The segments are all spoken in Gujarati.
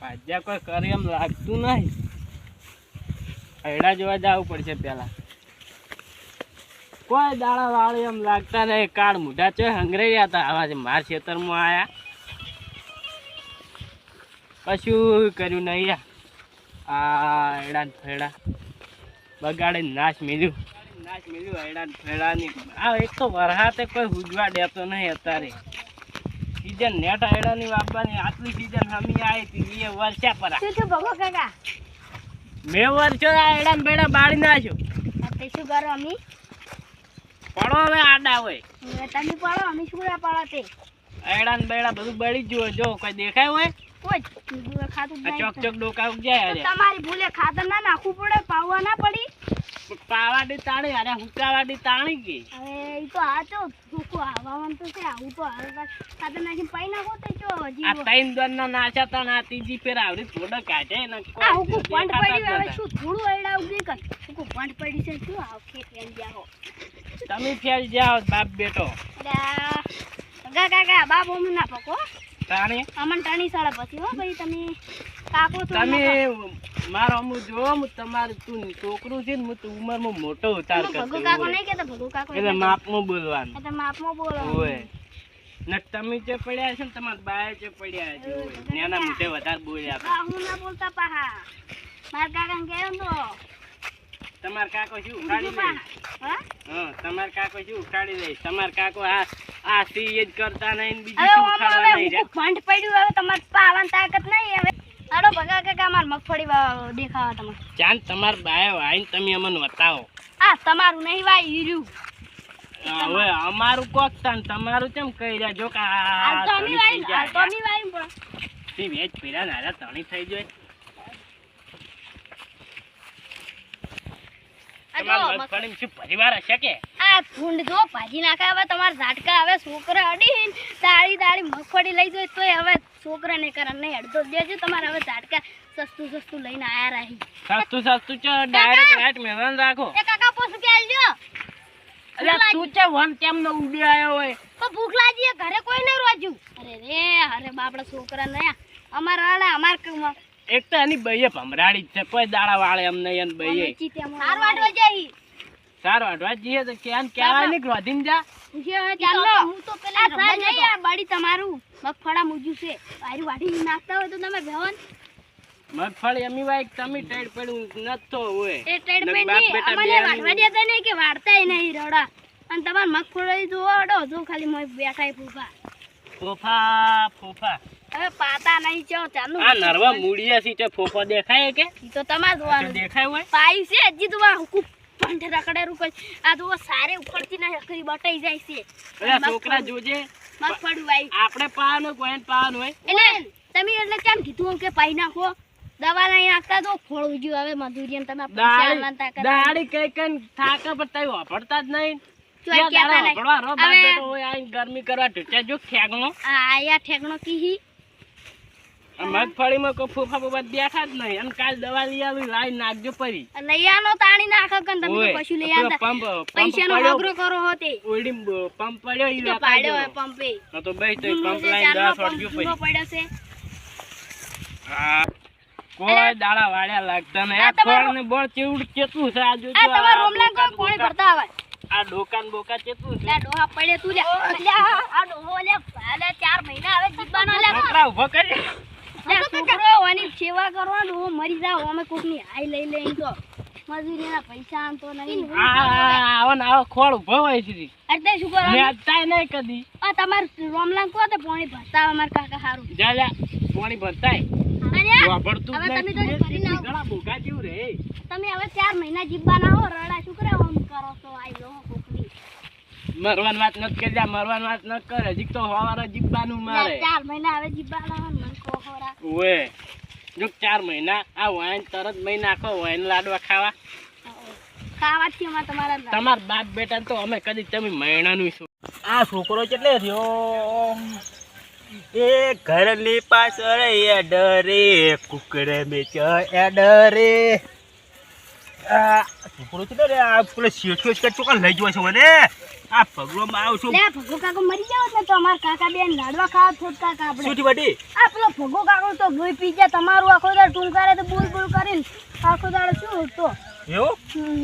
ભાજ્યા કોઈ કરે એમ લાગતું નહીં. હૈડા જોવા જવું પડશે પેલા. કોઈ દાડા વાળી એમ લાગતા નહીં. કાળ મોઢા છે હંગરાઈ હતા. આવા માર ખેતરમાં આયા. કશું કર્યું નહીં આ હૈડા ફેડા. બગાડે નાશ મીધું. નાશ મીધું હૈડા ફેડા ની. આ એક તો વરહાતે કોઈ હુજવા દેતો નહીં અત્યારે. સીઝન નેટ હૈડાની વાપવાની આટલી સીઝન હમી આવી હતી એ વર્ષા પર. શું થયું ભગો કાકા? મેં વર્ષો આયડા બેડા બાળી નાખ્યો. તે શું કરો અમી? પડો હવે આડા હોય. તમે પાડો અમે શું પાડો તે? આયડા ને બેડા બધું બળી જ જો કોઈ દેખાય હોય. કોઈ ખાતું ચોક ચોક ડોકા જાય તમારી ભૂલે ખાતર ના નાખવું પડે પાવવા ના પડી. પાવાડી તાણી અરે હુકાવાડી તાણી કે અરે ઈ તો આ તો હવામાન તો છે આવું તો હવે સાથે નાખી પાઈ નાખો તો ચો આ તૈન દન ના નાચા તા આ ત્રીજી ફેર આવડી થોડો કાઢે ને આ હુકુ પંડ પડી આવે શું થોડું એડા ઉગી કર હુકુ પંડ પડી છે શું? આવ કે ફેલ જાઓ. તમે ફેલ જાઓ બાપ બેટો. ગા કાકા બાપ ઓમ ના પકો. તાણી? અમન તાણી સાડા પછી હો ભાઈ તમે. તમે મારો હું જો હું તમારું તું છોકરું છે ને હું તું ઉંમરમાં મોટો ઉતાર કાકો. કરતો ભગુ કાકો નહીં કેતા ભગુ કાકો એટલે માપમાં બોલવાનું. એટલે માપમાં બોલો હોય ને તમે જે પડ્યા છે ને તમારા બાએ જે પડ્યા છે હોય. નાના મોઢે વધારે બોલ્યા આ હું ના બોલતા પાહા. મારા કાકા ને કહેવું તો. તમારા કાકો શું ઉખાડી બીજું લે હા? હા કાકો શું ઉખાડી લે તમારા કાકો આ આ સી જ કરતા નહીં ને બીજું શું ઉખાડવા નહીં ભંડ પડ્યું હવે તમારે પાવાની તાકાત નહીં હવે હાલો ભગા કાકા માર મગફળી દેખાવા તમે ચાંદ તમાર બાએ આવીને તમે અમને બતાવો આ તમારું નહીં વાય હીર્યું હવે અમારું કોક તાન તમારું કેમ કહી રહ્યા? જો કે આ હાલ તો અમે ધણી થઈ વાય હાલ તો જાય અમે વાય પણ. સી વેચ પીરા નારા તણી થઈ જોય આ તમારા મગ- શું પરિવાર હશે કે? આ ફૂંડ જો ભાજી નાખે હવે તમારા ઝાટકા હવે છોકરા દાળી દાળી મગફળી લઈ જાય તોય હવે છોકરાને કરે નહીં અડધો દેજો તમારા હવે ઝાડકા સસ્તું સસ્તું લઈને આયા રહી. સસ્તું સસ્તું છે ડાયરેક્ટ રાઈટ મેદાન રાખો. એ કાકા પોસું કે આલજો. અરે તું છે વન કેમ ન ઉડી આયો હોય? તો ભૂખ લાગી ઘરે કોઈ નહીં રોજ્યું અરે રે અરે બાપડા છોકરા ને અમારા આલે અમાર કમ એક તો એની બઈએ ભમરાડી છે કોઈ દાડા વાળે એમ નહીં બઈએ. સાર વાટવા જઈ. સારું અઢવા જઈએ તો કેન કહેવાય નહીં રોધીને જા. ચાલો. હું તો પેલા રમવા જઈ આ બાડી તમારું. મગફળા મૂજ્યું છે. બારી વાડી નાખતા હોય તો તમે ભેવન મગફળી અમી વાય તમે ટાઈટ પડું નતો હોય. એ ની બેટા અમને વાડવા દેતા નહીં કે વાળતાય નહીં રડા. અને તમાર મગફળી જો અડો જો ખાલી મોય બેઠાય ફૂફા. ફોફા ફોફા. હવે પાતા નહીં ચો ચાલુ આ નરવા મૂળિયા સી છે ફોફા દેખાય કે? ઈ તો તમારે જોવાનું દેખાય હોય? પાઈ છે હજી તો આ પંઠ રખડે રૂપે આ તો સારે ઉપરથી ના હકરી બટાઈ જાય છે. અરે છોકરા જોજે. મગફળું વાઈ આપણે પાવાનું કોઈ પાવાનું હોય. એટલે તમે એટલે કેમ કીધું કે પાઈ નાખો? દવા નહીં નાખતા તો ફોડું ઉગ્યું હવે મધુરિયન તમે પૈસા માનતા કરો દાડી કઈ કઈ થાકા પડતા તઈ વાપરતા જ નહીં. ગરમી કરવા આ આયા ઠેકણો કીહી. મગફળીમાં કોઈ ફૂફા ફૂફા દેખા જ નહીં. અને કાલ દવા લઈ આવી લાઈ નાખજો પરી. લઈ આનો તાણી નાખો કે તમે ઓય, લઈ આવતા પંપ પૈસાનો આગ્રહ કરો હો તે. ઓડી પંપ પડ્યો ઈ તો પાડ્યો પંપે. હા તો બસ તો પંપ લાઈ દા પંપ પરી. પડ્યો છે. હા. કોઈ દાડા વાળ્યા લાગતા ને આ ફળ ને બોળ ચેવડ કેટલું છે? આ જોજો આ તમારા રોમલા કોઈ કોણી ભરતા આવે? આ ડોકાન બોકા કેટલું છે? આ ડોહા પડે તું લે. આ ડોહો લે ચાર મહિના હવે જીવવાનો લે. ઊભો કરી. છોકરો ઓની સેવા કરવાનું? મરી જાવ અમે કોકની હાઈ લઈ લઈ તો મજૂરીના પૈસા આમ તો નહીં. આવો ને આવો ખોળ ઊભો હોય છે એટલે શું કરવાનું? નેતાય નહીં કદી. આ તમાર રોમલાં કો તો પાણી ભરતા આવે કાકા હારું. જા જા પાણી ભરતાય. તમે હવે ચાર મહિના જીવવાના હો રડા શું કરે આમ કરો તો આઈ લો કોકની મરવાની વાત ન કરી જા મરવાની વાત ન કરે. હજી તો હવારે જીવવાનું મારે. ચાર મહિના હવે જીવવાના હો ને મને કહો ખોરા. ઓએ જો ચાર મહિના આ વાઈન તરત મહી નાખો વાઈન લાડવા ખાવા. ખાવાથી અમારે તમારા તમાર બાપ બેટા તો અમે કદી તમે મહિનાનું શું આ છોકરો કેટલે રહ્યો એ ઘરની પાછળ એ ડરે કુકડે મેચ એ ડરે. છોકરો છે ને આ પેલો શેઠિયો છે કે લઈ ગયો છે મને આ પગલોમાં આવ્યો છું. લે ભગો કાકો મરી જાવ ને તો અમાર કાકા બેન લાડવા ખાવા થોડ કાકા આપણે. શું થયું આ પેલો ભગો કાકો તો લોહી પી ગયા તમારું આખો દાડો ટૂંકારે તો બુલ બુલ કરીને આખો દાડો શું તો એવું?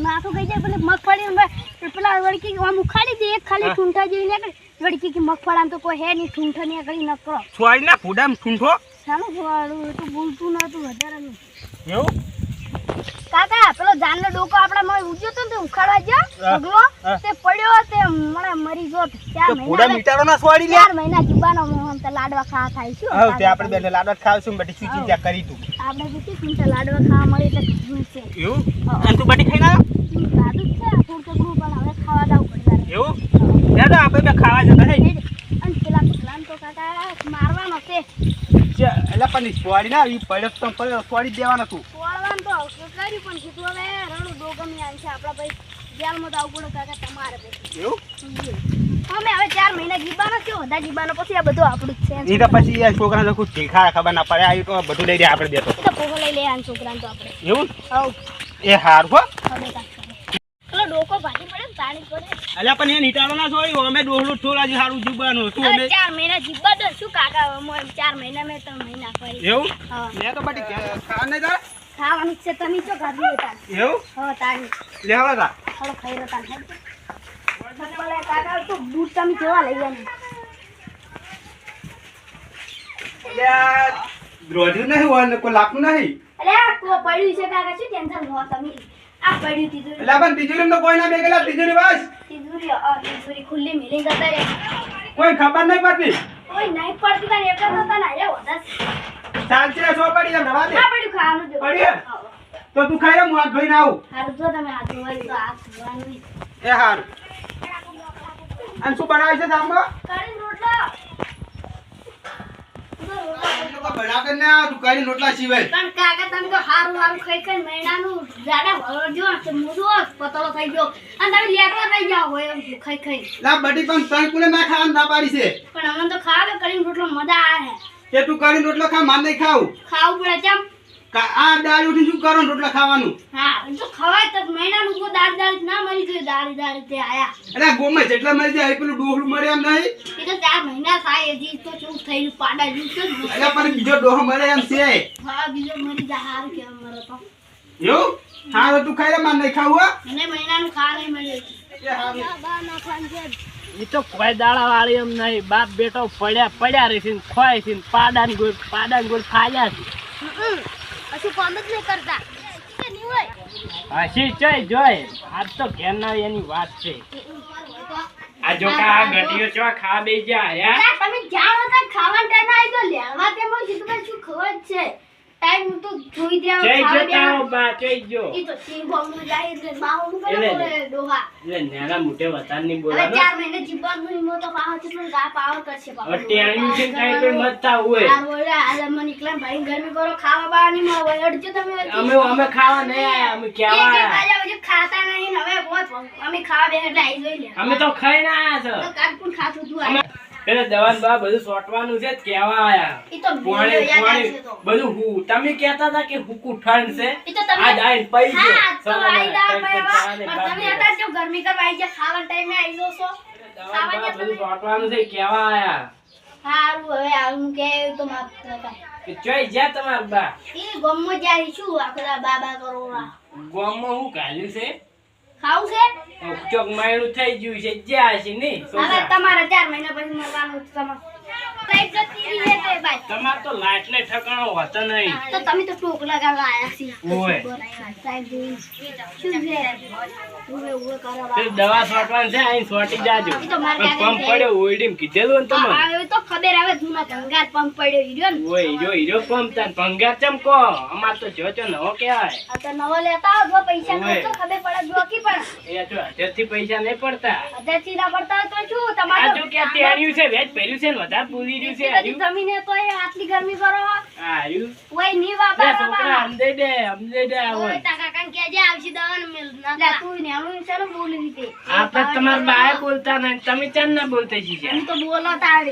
માથું જાય પેલી મગફળી પેલા વળકી આમ ઉખાડી દે એક ખાલી. ઠૂંઠા જેવી નીકળી. વળકી કે મગફળામાં તો કોઈ હે નહીં ઠૂંઠા નીકળી નકરો છોડી ના ફૂડામ ઠૂંઠો? ચાલો જોવાળું તો બોલતું નતું વધારાનું. એવું? કાકા પેલો જાનનો ડોકો આપણા માં ઉજ્યો તો તે ઉખાડવા ગયો ભગલો તે પડ્યો તે મને મરી ગયો. ચાર મહિના ફૂડા મીટાડો ના છોડી લે ચાર મહિના જુબાનો મોહન તો લાડવા ખાવા થાય શું હા તે આપણે બેને લાડવા ખાવશું બટી શું ચિંતા કરી તું. આપણે કીધું ચિંતા લાડવા ખાવા મળે એટલે કીધું છે. એવું? અને તું બટી ખાઈ ના જ છે થોડું થોડું પણ હવે ખાવા દાવ પડે એવું? દાદા આપણે બે ખાવા જતા હે અને પેલા પગલાને તો કાકા મારવાનો છે. એટલે પણ છોડી ના ઈ પડ્યો તો પડ્યો છોડી દેવાનો તું પોળવાનું તો કર્યું પણ કીધું હવે રણું ડોગમી આવી આપણા ભાઈ જેલમાં તો આવવું પડે કાકા તમારે અમે હવે ચાર મહિના જીવવાનો છે? બધા જીવવાનો પછી આ બધું આપણું જ છે તો પછી છોકરા લોકો ખબર ના પડે. આ તો બધું લઈ જાય આપણે દેતો. એ તો પોગો લઈ લે આ છોકરાને તો આપણે. એવું? હવ એ હાર હો. પેલો ડોકો પડે તાળી પડે. અલ્યા પણ એ નીટાળો ના છોડ્યું અમે ડોહલું થોડા જ સારું અમે ચાર મહિના જીબા તો શું કાકા ચાર મહિના મેં ત્રણ મહિના એવું તો બટી ખા નહીં તારે ખાવાનું છે તમે શું ગાડી હોય તાર એવું? હો તાળી લે હવે તા થોડો ખાઈ રહ્યો તાર ચપ્પલ એ કાકા તો બૂટ તમે જોવા લઈ ગયા રોજ્યું નહીં હોય ને કોઈ લાગતું નહીં? અરે આ કો પડ્યું છે કાકા શું ટેન્શન લો તમે? આ પડ્યું તીજુરી. એટલે પણ તીજુરી તો કોઈ ના બેગેલા તીજુરી બસ. તીજુરી અ, તીજુરી ખુલ્લી મિલી જતા કોઈ ખબર નહીં પડતી. કોઈ નહીં પડતી તાને એટલે તો તને અરે વધારે ચાલશે સો પડી એમ રવા દે ના પડ્યું ખાવાનું જો પડી તો તું ખાઈ લે હું હાથ ધોઈને આવું. હારું જો તમે હાથ ધોઈ તો હાથ ધોવાનું. એ હારું. અને શું બનાવે છે સાંભો કાઢીને રોટલો. બનાવે ને સિવાય. પણ કાકા તમે તો હારું હારું ખાઈ ખાઈ મહિનાનું જાડા વળજો તો મોઢું પતળો થઈ ગયો. અને તમે લેટવા થઈ ગયા હોય એમ ખાઈ ખાઈ. લા પણ તને કુલે ના ખાવાનું ના પાડી છે. પણ અમને તો ખાવા કરીને રોટલો મજા આવે. કે તું કરી રોટલો ખા માર નહીં ખાવું ખાવું પડે ચમ. આ દાળ ઉઠી શું કરો રોટલા ખાવાનું? હા તો ખવાય તો મહિનાનું કોઈ દાળ દાળ ના મરી ગયું દાળી દાળી તે આયા. અરે ગોમે જેટલા મરી જાય પેલું ડોહલું મરે એમ નહીં? એ તો ચાર મહિના થાય હજી તો શું ગયું પાડા જેવું છે. અરે પણ બીજો ડોહો મરે એમ છે. હા બીજો મરી જાય હારું કે મરે તો. એવું? હા તો તું ખાઈ લે માર નહીં ખાવું હો? મને મહિનાનું ખા નહીં મળે હા બા ના ખાન છે એ તો કોઈ દાડા વાળી એમ નહીં. બાપ બેટો પડ્યા પડ્યા રહી છે ને ખોય છે ને પાડાને ગોળ પાડાને ગોળ ખાયા છે. હજુ કામ જ નહીં કરતા. હસી ચોય જોય. આજ તો ઘેરના એની વાત છે. આ જો કા આ ગટીઓ ચો ખા બે ગયા યાર તમે જ્યાં તો ખાવાનો ટાઈમ આવી તો લેવા કીધું કે શું ખબર છે? ટાઈમ તો જોઈ દ્યા ખાવા જો તારો. બા જય જો. ઈ તો સિંહ બોમ્બનું જાય એટલે બાહુનું કરે એટલે ડોહા. એટલે નેના મોટે વતારની હવે બોલાવે. ચાર મહિને જીવવાનું હિંમત તો પાહો છે પણ ગા પાવર કરશે બાપા. ટેણ્યું છે ને કોઈ મત થાવ હોય. આ બોલે હાલ અમે નીકળ્યા ભાઈ ગરમી કરો ખાવા બાવા નહીં મળે. હોય અડજો તમે અમે અમે ખાવા નહીં આયા અમે કેવા આયા. વાગ્યા પછી ખાતા નહીં હવે બોલ અમે ખાવા બે એટલે આવી જોઈ લે. અમે તો આયા ખાતું હતું પેલા દવાન બા બધું સોટવાનું છે કેવા આયા? પાણી પાણી બધું હું તમે કહેતા હતા કે હુકુ ઠંડ છે. આ દાઈન પઈ ગયો. તમે હતા જો ગરમી કરવા આવી ગયા ખાવા ટાઈમે આવી જો છો. દવાન બા બધું સોટવાનું છે કેવા આયા? સારું હવે આવું કે તો માફ કરતા કે તમાર બા? ઈ ગમો જાય શું આખલા બાબા કરો ગામમાં હું કાઢ્યું છે? ખાવું છે? ચોક માયણું થઈ ગયું છે જ્યાં છે નહીં હવે. તમારે ચાર મહિના પછી મળવાનું છે તમારે લાઈટ જતી રહી છે તે બાદ તમાર તો લાઈટ ને ઠકાણો હોતો નહીં. તો તમે તો ટોકલા ગાવા આયા છીએ. ઓય. સાહેબ શું છે ઉવે ઉવે કરો તે દવા સોટવાનું છે અહીં સોટી જાજો. એ તો મારે પણ ત્યાં પંપ પડ્યો ઓઈડીમ કીધેલું ને તમે હવે તો ખબર આવે જૂના ભંગાર પંપ પડ્યો હીરો ને. ઓય હીરો હીરો પંપ તાન ભંગાર ચમ કો અમાર તો જો જો નવો કહેવાય. આ તો નવો લેતા આવો જો પૈસા. ખર્ચો ખબર પડે જો કી પણ એ જો હજારથી પૈસા નહીં પડતા. ના પડતા તો શું આ તમારે જો કે તેડ્યું છે વેજ પહેર્યું છે ને વધારે પૂરી રહ્યું છે હાર્યું જમીને તો એ આટલી ગરમી કરો. આ હાર્યું ઓયની બે વાપા છોકરા સમજાઈ દે સમજાઈ દે આવો. ઓય તાકા કાન કેજે આવશે દવાને મેલ. ના તું ને આનું ચાલો બોલી રીતે આપણે તમારા બાએ બોલતા નહીં તમે ચાલ ના બોલતા છીએ તો બોલો તારે.